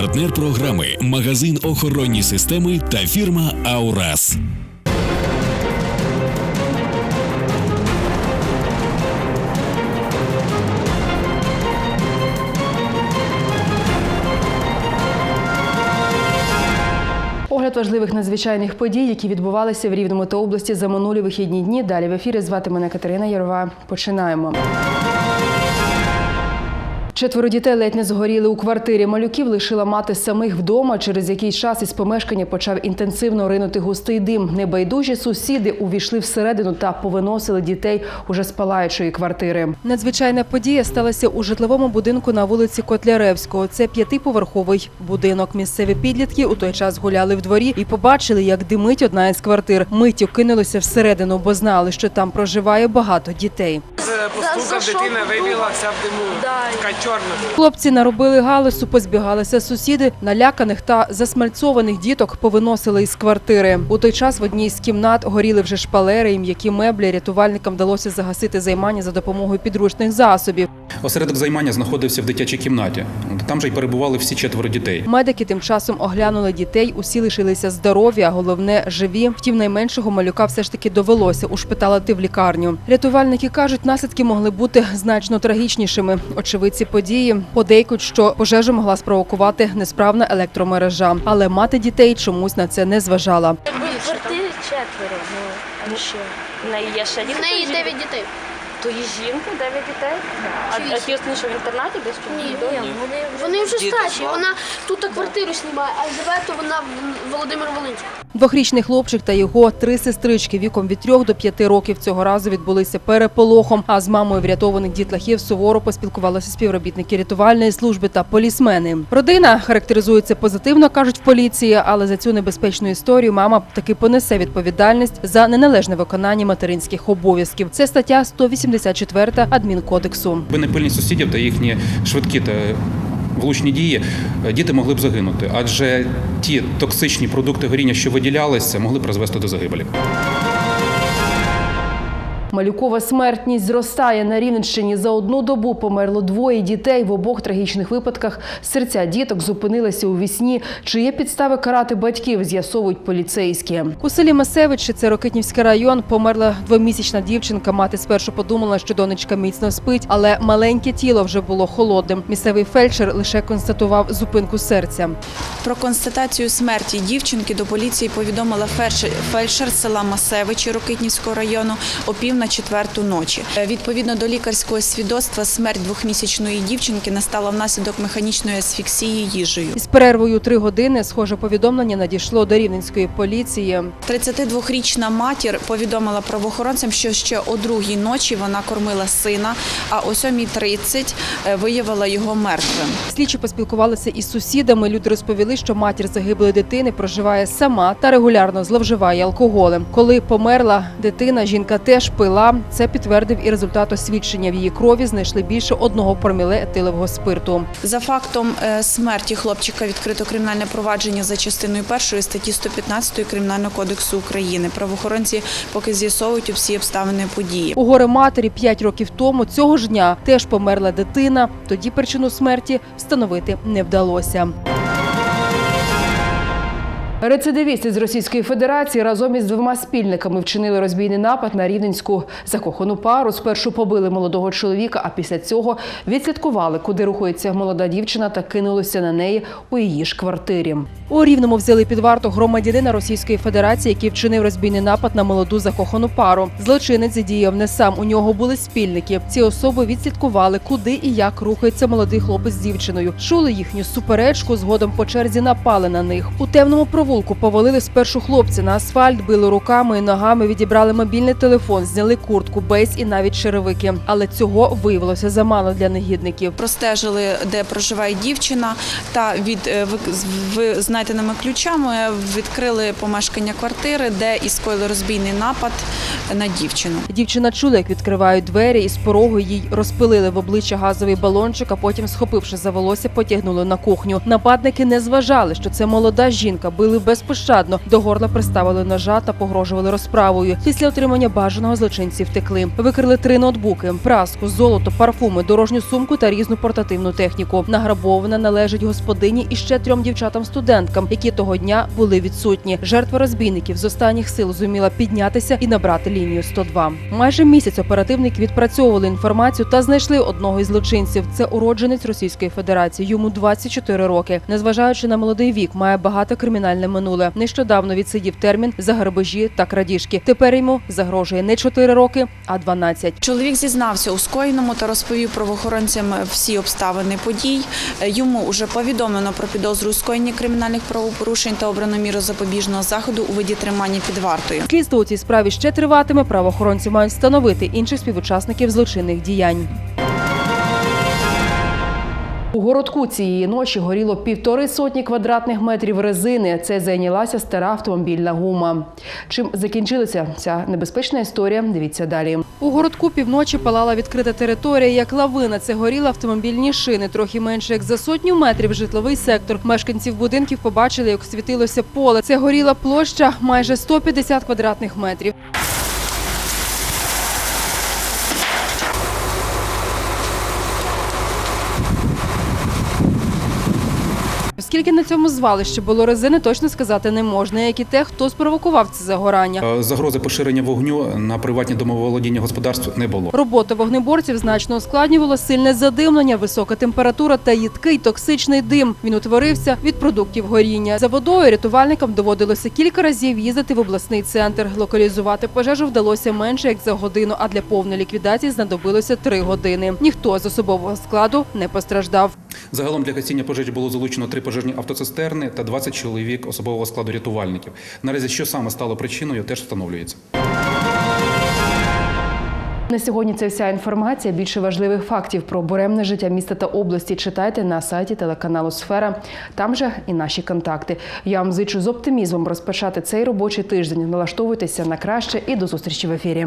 Партнер програми магазин охоронні системи та фірма Аурас. Огляд важливих надзвичайних подій, які відбувалися в Рівному та області за минулі вихідні дні. Далі в ефірі звати мене Катерина Ярова. Починаємо. Четверо дітей ледь не згоріли у квартирі. Малюків лишила мати самих вдома. Через якийсь час із помешкання почав інтенсивно ринути густий дим. Небайдужі сусіди увійшли всередину та повиносили дітей уже з палаючої квартири. Надзвичайна подія сталася у житловому будинку на вулиці Котляревського. Це п'ятиповерховий будинок. Місцеві підлітки у той час гуляли в дворі і побачили, як димить одна із квартир. Миттю кинулися всередину, бо знали, що там проживає багато дітей. Постукав, дитина вибігла вся в диму. Така. Хлопці наробили галасу, позбігалися сусіди, наляканих та засмальцованих діток повиносили із квартири. У той час в одній з кімнат горіли вже шпалери і м'які меблі. Рятувальникам вдалося загасити займання за допомогою підручних засобів. Осередок займання знаходився в дитячій кімнаті. Там же й перебували всі четверо дітей. Медики тим часом оглянули дітей. Усі лишилися здорові, а головне живі. Втім, найменшого малюка все ж таки довелося ушпиталити в лікарню. Рятувальники кажуть, наслідки могли бути значно трагічнішими. Очевидці події подейкують, що пожежу могла спровокувати несправна електромережа, але мати дітей чомусь на це не зважала. В квартирі четверо, ну, а що? В неї є ще В неї 9 дітей. То є жінка, дев'ять дітей? А, а ті останні, що в інтернаті десь чи Ні, в ні, вони вже... Вони вже старші. Вона тут квартиру знімає, а живе то вона в Володимир Волинський. Двохрічний хлопчик та його три сестрички віком від трьох до п'яти років цього разу відбулися переполохом. А з мамою врятованих дітлахів суворо поспілкувалися співробітники рятувальної служби та полісмени. Родина характеризується позитивно, кажуть в поліції, але за цю небезпечну історію мама таки понесе відповідальність за неналежне виконання материнських обов'язків. Це стаття 184 адмінкодексу. Якби не пильність сусідів та їхні швидкі та влучні дії, е, діти могли б загинути, адже ті токсичні продукти горіння, що виділялися, могли призвести до загибелі. Малюкова смертність зростає на Рівненщині. За одну добу померло двоє дітей. В обох трагічних випадках серця діток зупинилися у вісні. Чи є підстави карати батьків, з'ясовують поліцейські. У селі Масевичі, це Рокитнівський район, померла двомісячна дівчинка. Мати спершу подумала, що донечка міцно спить, але маленьке тіло вже було холодним. Місцевий фельдшер лише констатував зупинку серця. Про констатацію смерті дівчинки до поліції повідомила фельдшер, села Масевичі Рокитнівського району о пів на четверту ночі. Е, Відповідно до лікарського свідоцтва, смерть двохмісячної дівчинки настала внаслідок механічної асфіксії їжею. Із перервою три години схоже повідомлення надійшло до рівненської поліції. 32-річна матір повідомила правоохоронцям, що ще о другій ночі вона кормила сина, а о 7.30 е, виявила його мертвим. Слідчі поспілкувалися із сусідами. Люди розповіли, що матір загиблої дитини проживає сама та регулярно зловживає алкоголем. Коли померла дитина, жінка теж пила. Це підтвердив і результат освідчення. В її крові знайшли більше одного проміле етилового спирту. За фактом е, смерті хлопчика відкрито кримінальне провадження за частиною першої статті 115 Кримінального кодексу України. Правоохоронці поки з'ясовують всі обставини події. У горе матері п'ять років тому цього ж дня теж померла дитина. Тоді причину смерті встановити не вдалося. Рецидивісти з Російської Федерації разом із двома спільниками вчинили розбійний напад на рівненську закохану пару. Спершу побили молодого чоловіка, а після цього відслідкували, куди рухається молода дівчина, та кинулися на неї у її ж квартирі. У рівному взяли під варту громадянина Російської Федерації, який вчинив розбійний напад на молоду закохану пару. Злочинець діяв не сам. У нього були спільники. Ці особи відслідкували, куди і як рухається молодий хлопець з дівчиною. Чули їхню суперечку. Згодом по черзі напали на них. У темному провулку повалили спершу хлопці на асфальт, били руками і ногами, відібрали мобільний телефон, зняли куртку, бейс і навіть черевики. Але цього виявилося замало для негідників. Простежили, де проживає дівчина, та від е, ви- знайденими ключами відкрили помешкання квартири, де і скоїли розбійний напад на дівчину. Дівчина чула, як відкривають двері, і з порогу їй розпилили в обличчя газовий балончик, а потім, схопивши за волосся, потягнули на кухню. Нападники не зважали, що це молода жінка, били безпощадно. До горла приставили ножа та погрожували розправою. Після отримання бажаного злочинці втекли. Викрили три ноутбуки, праску, золото, парфуми, дорожню сумку та різну портативну техніку. Награбована належить господині і ще трьом дівчатам-студенткам, які того дня були відсутні. Жертва розбійників з останніх сил зуміла піднятися і набрати лінію 102. Майже місяць оперативники відпрацьовували інформацію та знайшли одного із злочинців. Це уродженець Російської Федерації. Йому 24 роки. Незважаючи на молодий вік, має багато кримінальне минуле. Нещодавно відсидів термін за грабежі та крадіжки. Тепер йому загрожує не 4 роки, а 12. Чоловік зізнався у скоєному та розповів правоохоронцям всі обставини подій. Йому вже повідомлено про підозру у скоєнні кримінальних правопорушень та обрано міру запобіжного заходу у виді тримання під вартою. Слідство у цій справі ще триватиме. Правоохоронці мають встановити інших співучасників злочинних діянь. У городку цієї ночі горіло півтори сотні квадратних метрів резини. Це зайнялася стара автомобільна гума. Чим закінчилася ця небезпечна історія? Дивіться далі. У городку півночі палала відкрита територія, як лавина. Це горіли автомобільні шини, трохи менше як за сотню метрів житловий сектор. Мешканців будинків побачили, як світилося поле. Це горіла площа майже 150 квадратних метрів. Скільки на цьому звалищі було резини, точно сказати не можна. Як і те, хто спровокував це загорання. Е, Загрози поширення вогню на приватні домоволодіння господарств не було. Роботу вогнеборців значно ускладнювало сильне задимлення, висока температура та їдкий токсичний дим. Він утворився від продуктів горіння. За водою рятувальникам доводилося кілька разів їздити в обласний центр. Локалізувати пожежу вдалося менше як за годину, а для повної ліквідації знадобилося три години. Ніхто з особового складу не постраждав. Загалом для гасіння пожежі було залучено три пожежні автоцистерни та 20 чоловік особового складу рятувальників. Наразі що саме стало причиною, теж встановлюється. На сьогодні це вся інформація. Більше важливих фактів про буремне життя міста та області читайте на сайті телеканалу Сфера. Там же і наші контакти. Я вам зичу з оптимізмом розпочати цей робочий тиждень. Налаштовуйтеся на краще і до зустрічі в ефірі.